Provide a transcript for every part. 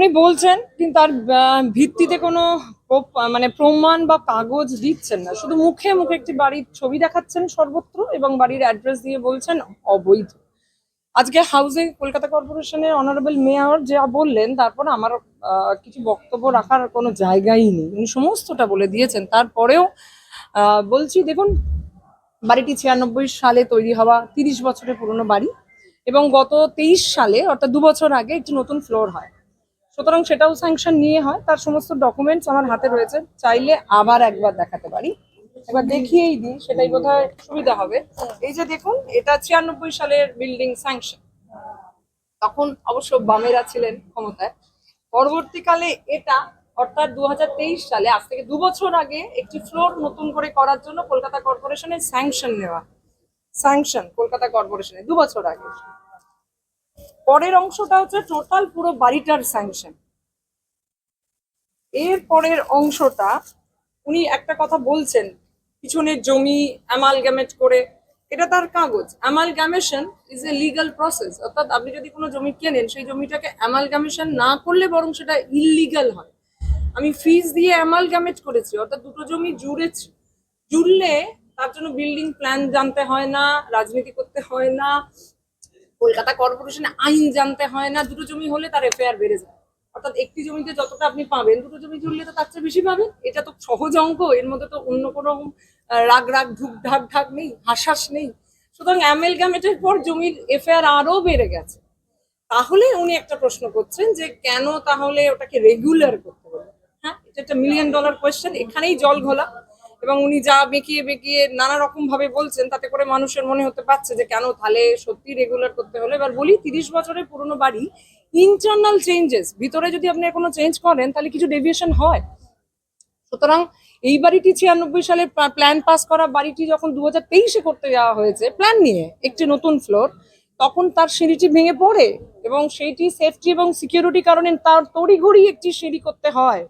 উনি বলছেন, কিন্তু তার ভিত্তিতে কোনো মানে প্রমাণ বা কাগজ দিচ্ছেন না। শুধু মুখে মুখে একটি বাড়ির ছবি দেখাচ্ছেন সর্বত্র এবং বাড়ির অ্যাড্রেস দিয়ে বলছেন অবৈধ। আজকে হাউসে কলকাতা কর্পোরেশনের অনারেবল মেয়র যা বললেন, তারপর আমার কিছু বক্তব্য রাখার কোনো জায়গাই নেই। উনি সমস্তটা বলে দিয়েছেন। তারপরেও বলছি, দেখুন, বাড়িটি ছিয়ানব্বই সালে তৈরি হওয়া, তিরিশ বছরের পুরনো বাড়ি এবং গত তেইশ সালে, অর্থাৎ দু বছর আগে একটি নতুন ফ্লোর হয়। সুতরাং সেটাও স্যাংশন নিয়ে হয়। তার সমস্ত ডকুমেন্টস আমার হাতে রয়েছে। চাইলে আবার একবার দেখাতে পারি। একবার দেখিয়েই দিই, সেটাই বোধহয় সুবিধা হবে। এই যে দেখুন, এটা ছিয়ানব্বই সালের বিল্ডিং স্যাংশন তখন অবশ্য বামেরা ছিলেন ক্ষমতায়। পরবর্তীকালে এটা, অর্থাৎ দু হাজার তেইশ সালে, আজ থেকে দু বছর আগে একটি ফ্লোর নতুন করে করার জন্য কলকাতা কর্পোরেশনের স্যাংশন নেওয়া। স্যাংশন কলকাতা কর্পোরেশনে দু বছর আগে। পরের অংশটা হচ্ছে টোটাল পুরো বাড়িটার স্যাংশন এর পরের অংশটা, উনি একটা কথা বলছেন পিছনের জমি অ্যামালগ্যামেট করে, এটা তার কাগজ। Amalgamation is a legal process অর্থাৎ আপনি যদি কোনো জমি কেনেন, সেই জমিটাকে অ্যামালগ্যামেশন না করলে বরং সেটা ইললিগাল হয়। আমি ফিজ দিয়ে অ্যামালগ্যামেট করেছি, অর্থাৎ দুটো জমি জুড়েছি। জুড়লে তার জন্য বিল্ডিং প্ল্যান জানতে হয় না, রাজনীতি করতে হয় না কলকাতা কর্পোরেশনে আইন জানতে হয় না, দুটো জমি হলে তার এফআইআর বেড়ে যায়। অর্থাৎ একটি জমিতে যতটা আপনি পাবেন, দুটো জমি জুড়লে তো তার চেয়ে বেশি পাবেন। এটা তো সহজ অঙ্ক, এর মধ্যে তো অন্য কোনো রাগ রাগ ঢুক ঢাক ঢাক নেই, হাসাস নেই। সুতরাং অ্যামেলগামেটের পর জমির এফআইআর আরও বেড়ে গেছে। তাহলে উনি একটা প্রশ্ন করছেন যে কেন তাহলে ওটাকে রেগুলার করতে হবে হ্যাঁ এটা একটা মিলিয়ন ডলার কোয়েশ্চেন এখানেই জল ঘোলা। এবং উনি যা বেঁকিয়ে বেঁকিয়ে নানা রকম ভাবে বলছেন, তাতে করে মানুষের মনে হতে পারছে যে কেন তাহলে সত্যি রেগুলার করতে হলে। এবার বলি, তিরিশ বছরের পুরনো বাড়ি ইন্টারনাল চেঞ্জেস ভিতরে যদি আপনি কোনো চেঞ্জ করেন, তাহলে কিছু ডেভিয়েশন হয়। সুতরাং এই বাড়িটি ছিয়ানব্বই সালে প্ল্যান পাস করা বাড়িটি যখন দু হাজার তেইশে করতে যাওয়া হয়েছে প্ল্যান নিয়ে একটি নতুন ফ্লোর তখন তার সিঁড়িটি ভেঙে পড়ে এবং সেইটি সেফটি এবং সিকিউরিটি কারণে তার তড়িঘড়ি একটি সিঁড়ি করতে হয়।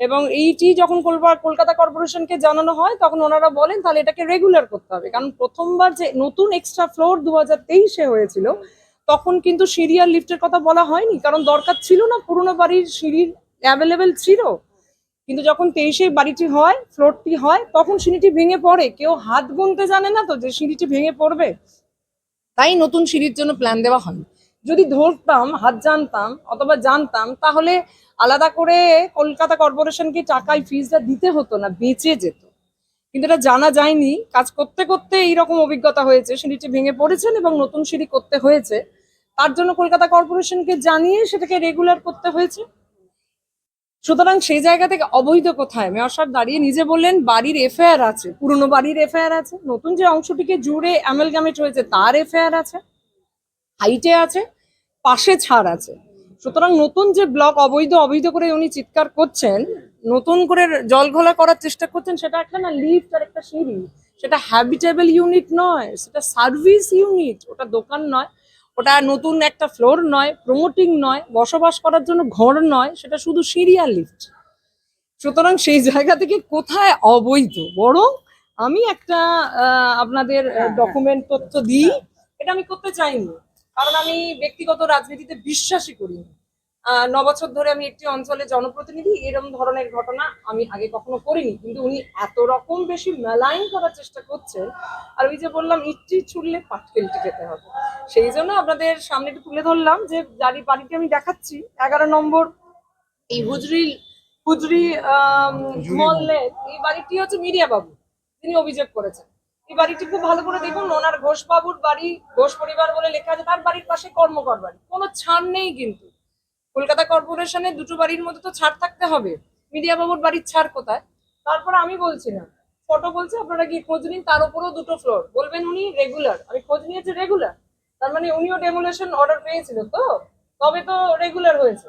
এবং এইটি যখন কলকাতা কর্পোরেশনকে জানানো হয়, তখন ওনারা বলেন, তাহলে এটাকে রেগুলার করতে হবে। কারণ প্রথমবার যে নতুন এক্সট্রা ফ্লোর দু হাজার তেইশে হয়েছিল, তখন কিন্তু আর লিফটের কথা বলা হয়নি, কারণ দরকার ছিল না, পুরনো বাড়ির সিঁড়ির অ্যাভেলেবেল ছিল। কিন্তু যখন তেইশে বাড়িটি হয় ফ্লোরটি হয়, তখন সিঁড়িটি ভেঙে পড়ে। কেউ হাত গুনতে জানে না তো যে সিঁড়িটি ভেঙে পড়বে। তাই নতুন সিঁড়ির জন্য প্ল্যান দেওয়া হয় যদি ধরতাম, হাত জানতাম অথবা জানতাম, তাহলে আলাদা করে কলকাতা কর্পোরেশনকে টাকায় ফিজটা দিতে হতো না, বেঁচে যেত। কিন্তু এটা জানা যায়নি। কাজ করতে করতে এইরকম অভিজ্ঞতা হয়েছে, সিঁড়িটি ভেঙে পড়েছেন এবং নতুন সিঁড়ি করতে হয়েছে। তার জন্য কলকাতা কর্পোরেশনকে জানিয়ে সেটাকে রেগুলার করতে হয়েছে। সুতরাং সেই জায়গা থেকে অবৈধ কোথায়? মেয়র সাহেব দাঁড়িয়ে নিজে বললেন, বাড়ির এফআইআর আছে, পুরনো বাড়ির এফআইআর আছে, নতুন যে অংশটিকে জুড়ে অ্যামেলগামেট হয়েছে, তার এফআইআর আছে হাইটে আছে। পাশে ছাড় আছে। সুতরাং নতুন যে ব্লক অবৈধ অবৈধ করে উনি চিৎকার করছেন, নতুন করে জল ঘোলা করার চেষ্টা করছেন, সেটা একটা না লিফট আর একটা সিঁড়ি। সেটা হ্যাবিটেবল ইউনিট নয়, সেটা সার্ভিস ইউনিট ওটা দোকান নয়, ওটা নতুন একটা ফ্লোর নয় প্রমোটিং নয়, বসবাস করার জন্য ঘর নয়, সেটা শুধু সিঁড়ি আর লিফট। সুতরাং সেই জায়গা থেকে কোথায় অবৈধ? বরং আমি একটা আপনাদের ডকুমেন্ট তথ্য দিই, এটা আমি করতে চাইনি। কারণ আমি ব্যক্তিগত রাজনীতিতে বিশ্বাসই করি না আহ, বছর ধরে আমি একটি অঞ্চলে জনপ্রতিনিধি এরকম ধরনের ঘটনা আমি আগে কখনো করিনি। কিন্তু উনি এত রকম বেশি মেলাইন করার চেষ্টা করছেন আর ওই যে বললাম ইটটি ছুড়লে পাটকেলটি খেতে হবে। সেই জন্য আপনাদের সামনে একটু তুলে ধরলাম যে যারি বাড়িটি আমি দেখাচ্ছি এগারো নম্বর এই হুজরি হুজরি মহল্লে এই বাড়িটি হচ্ছে মিডিয়া বাবু তিনি অভিযোগ করেছেন। এই বাড়িটি খুব ভালো করে দেখুন, ওনার ঘোষ বাবুর বাড়ি, ঘোষ পরিবার বলে লেখা আছে, তার বাড়ির পাশে কর্মকর বাড়ি। কোনো ছাড় নেই কিন্তু। কলকাতা কর্পোরেশনের দুটো বাড়ির মধ্যে তো ছাড় থাকতে হবে। মিডিয়া বাবুর বাড়ির ছাড় কোথায়? তারপর আমি বলছি না ফটো বলছে, আপনারা কি খোঁজ নিন, তার উপরেও দুটো ফ্লোর বলবেন উনি রেগুলার আমি খোঁজ নিয়েছি রেগুলার তার মানে উনিও ডেমোলেশন অর্ডার পেয়েছিল তো? তবে তো রেগুলার হয়েছে।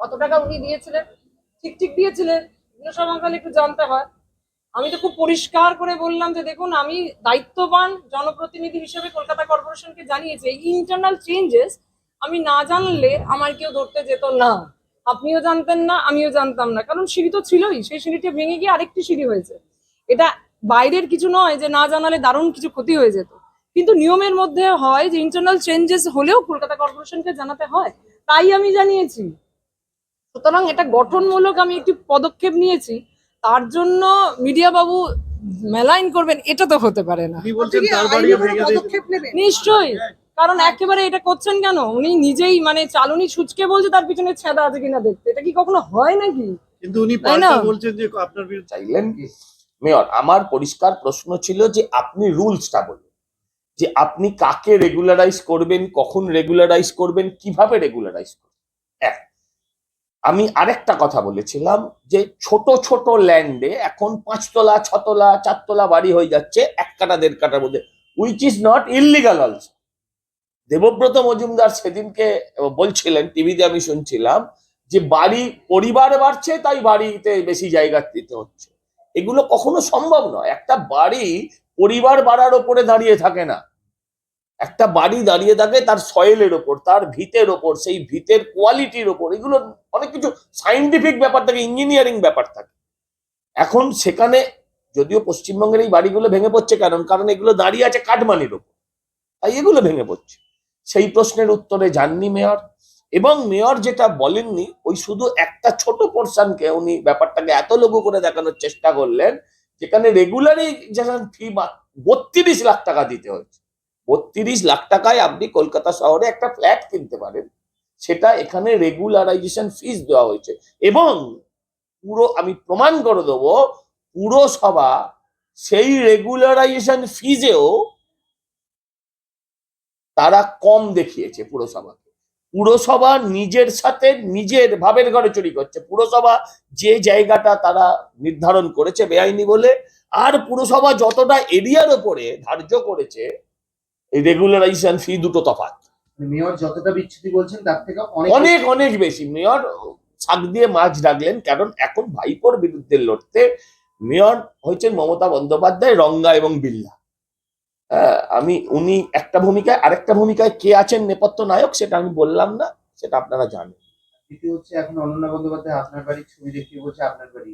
কত টাকা উনি দিয়েছিলেন? ঠিক ঠিক দিয়েছিলেন। এগুলো একটু জানতে হয়। আমি তো খুব পরিষ্কার করে বললাম যে দেখুন, আমি দায়িত্ববান জনপ্রতিনিধি হিসেবে কলকাতা কর্পোরেশনকে জানিয়েছি ইন্টারনাল চেঞ্জেস আমি না জানলে আমার কেউ ধরতে যেত না। আপনিও জানতেন না, আমিও জানতাম না। কারণ সিঁড়ি তো ছিলই, সেই সিঁড়িটি ভেঙে গিয়ে আরেকটি সিঁড়ি হয়েছে। এটা বাইরের কিছু নয় যে না জানালে দারুণ কিছু ক্ষতি হয়ে যেত। কিন্তু নিয়মের মধ্যে হয় যে ইন্টারনাল চেঞ্জেস হলেও কলকাতা কর্পোরেশনকে জানাতে হয়। তাই আমি জানিয়েছি। সুতরাং এটা গঠনমূলক আমি একটি পদক্ষেপ নিয়েছি। তার জন্য মিডিয়া বাবু মেলাইন করবেন এটা তো হতে পারে না। উনি বলছেন তার বাড়ি ভেঙে দিয়ে নিশ্চয়ই কারণ একেবারে এটা করছেন কেন? উনি নিজেই মানে চালুনি সুচকে বলছে তার পিছনে ছেদা আছে কিনা দেখতে। এটা কি কখনো হয় নাকি? কিন্তু উনি তাই না? পাল্টা বলছেন যে আপনার বিরুদ্ধে চাইলেন মেয়র আমার পরিষ্কার প্রশ্ন ছিল যে আপনি রুলসটা বলুন। যে আপনি কাকে রেগুলারাইজ করবেন কখন রেগুলারাইজ করবেন কীভাবে রেগুলারাইজ করবেন? এক আমি আরেকটা কথা বলেছিলাম যে ছোট ছোট ল্যান্ডে এখন পাঁচতলা, ছতলা, চারতলা বাড়ি হয়ে যাচ্ছে এক কাটা, দেড় কাটার মধ্যে which is not illegal also Debabrata Majumdar সেদিনকে বলছিলেন, টিভিতে আমি শুনছিলাম, যে বাড়ি পরিবার বাড়ছে, তাই বাড়িতে বেশি জায়গা দিতে হচ্ছে। এগুলো কখনো সম্ভব নয়। একটা বাড়ি পরিবার বাড়ার ওপরে দাঁড়িয়ে থাকে না। একটা বাড়ি দাঁড়িয়ে থাকে তার সয়েলের ওপর, তার ভিতের ওপর, সেই ভিতের কোয়ালিটির ওপর, এগুলো অনেক কিছু সাইন্টিফিক ব্যাপার থাকে ইঞ্জিনিয়ারিং ব্যাপার থাকে। এখন সেখানে যদিও পশ্চিমবঙ্গের এই বাড়িগুলো ভেঙে পড়ছে, কারণ কারণ এগুলো দাঁড়িয়ে আছে কাঠমানির ওপর, তাই এগুলো ভেঙে পড়ছে। সেই প্রশ্নের উত্তরে যাননি মেয়র, এবং মেয়র যেটা বলেননি, ওই শুধু একটা ছোট পোর্শনকে উনি ব্যাপারটাকে এত লঘু করে দেখানোর চেষ্টা করলেন, যেখানে রেগুলারই ফি বত্রিশ লাখ টাকা দিতে হচ্ছে বত্রিশ লাখ টাকায় আপনি কলকাতা শহরে একটা ফ্ল্যাট কিনতে পারেন। সেটা এখানে রেগুলারাইজেশন ফিস দেওয়া হয়েছে। এবং পুরো, আমি প্রমাণ করে দেবো, পুরসভা সেই রেগুলারাইজেশন ফিজেও তারা কম দেখিয়েছে পুরসভাকে। পুরসভা নিজের সাথে নিজের ভাবের ঘরে চুরি করছে। পুরসভা যে জায়গাটা তারা নির্ধারণ করেছে বেআইনি বলে, আর পুরসভা যতটা এরিয়ার ওপরে ধার্য করেছে এই রেগুলারাইজেশন ফি দুটো তফাৎ। মেয়র যতটা বিচ্ছুতি বলছেন তার থেকে অনেক অনেক অনেক বেশি। মেয়র শাক দিয়ে মাছ ডাকলেন কারণ এখন ভাইপোর বিরুদ্ধে লড়তে মেয়র হয়েছেন মমতা বন্দ্যোপাধ্যায় রঙ্গা এবং বিল্লা। হ্যাঁ, আমি উনি একটা ভূমিকায় আরেকটা ভূমিকায় কে আছেন নেপথ্য নায়ক সেটা আমি বললাম না সেটা আপনারা জানেন। দ্বিতীয় হচ্ছে এখন অনন্যা বন্দ্যোপাধ্যায় আপনার বাড়ির ছবি দেখিয়ে বলছে আপনার বাড়ি।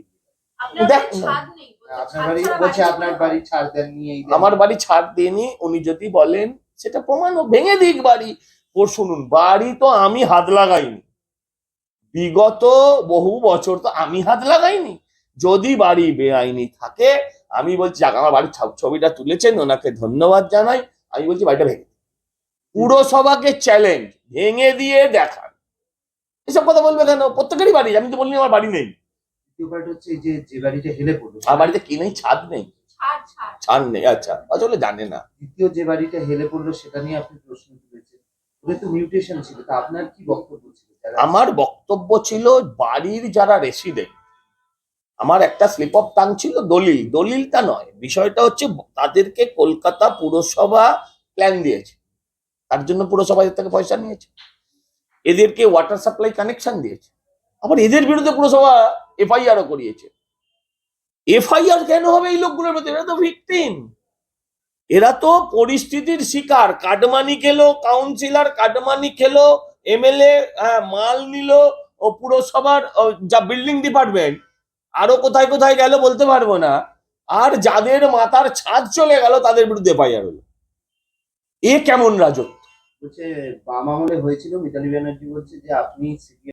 আমার বাড়ি ছাড় দেয়নি উনি যদি বলেন সেটা প্রমাণ ভেঙে দিক বাড়ি। শুনুন বাড়ি তো আমি হাত লাগাইনি। বিগত বহু বছর তো আমি হাত লাগাইনি। যদি বাড়ি বেআইনি থাকে আমি বলছি যাক আমার বাড়ির ছবিটা তুলেছেন ওনাকে ধন্যবাদ জানাই। আমি বলছি বাড়িটা ভেঙে পুরসভাকে চ্যালেঞ্জ ভেঙে দিয়ে দেখান। এসব কথা বলবে কেন? প্রত্যেকেরই বাড়ি আমি তো বলিনি আমার বাড়ি নেই। দ্বিতীয় part হচ্ছে যে যে বাড়িটা হেলে পড়ল আমার বাড়িতে কি নেই? ছাদ নেই? ছাদ নেই আচ্ছা। আসলে জানে না। দ্বিতীয় যে বাড়িটা হেলে পড়ল সেটা নিয়ে আপনি প্রশ্ন তুলেছেন। ওদের তো মিউটেশন ছিল তা আপনার কি বক্তব্য ছিল? আমার বক্তব্য ছিল বাড়ির যারা রেসিডেন্ট আমার একটা স্লিপ অফ টাং ছিল দলিল। দলিলটা নয় বিষয়টা হচ্ছে তাদেরকে কলকাতা পুরসভা প্ল্যান দিয়েছে। তার জন্য পুরসভা এদের থেকে পয়সা নিয়েছে। এদেরকে ওয়াটার সাপ্লাই কানেকশন দিয়েছে। আবার এদের বিরুদ্ধে পুরসভা এফআইআরও করিয়েছে। এফআইআর কেন হবে এই লোকগুলোর মধ্যে এরা তো ভিকটিম। এরা তো পরিস্থিতির শিকার। কাটমানি খেলো কাউন্সিলর কাটমানি খেলো, এমএলএ মাল নিল, ও পুরসভার যা বিল্ডিং ডিপার্টমেন্ট আরও কোথায় কোথায় গেল বলতে পারব না। আর যাদের মাথার ছাদ চলে গেল, তাদের বিরুদ্ধে এফআইআর হলো। এ কেমন রাজত্ব? বাম আমলে হয়েছিল, মিতালি ব্যানার্জি বলছে যে, আপনি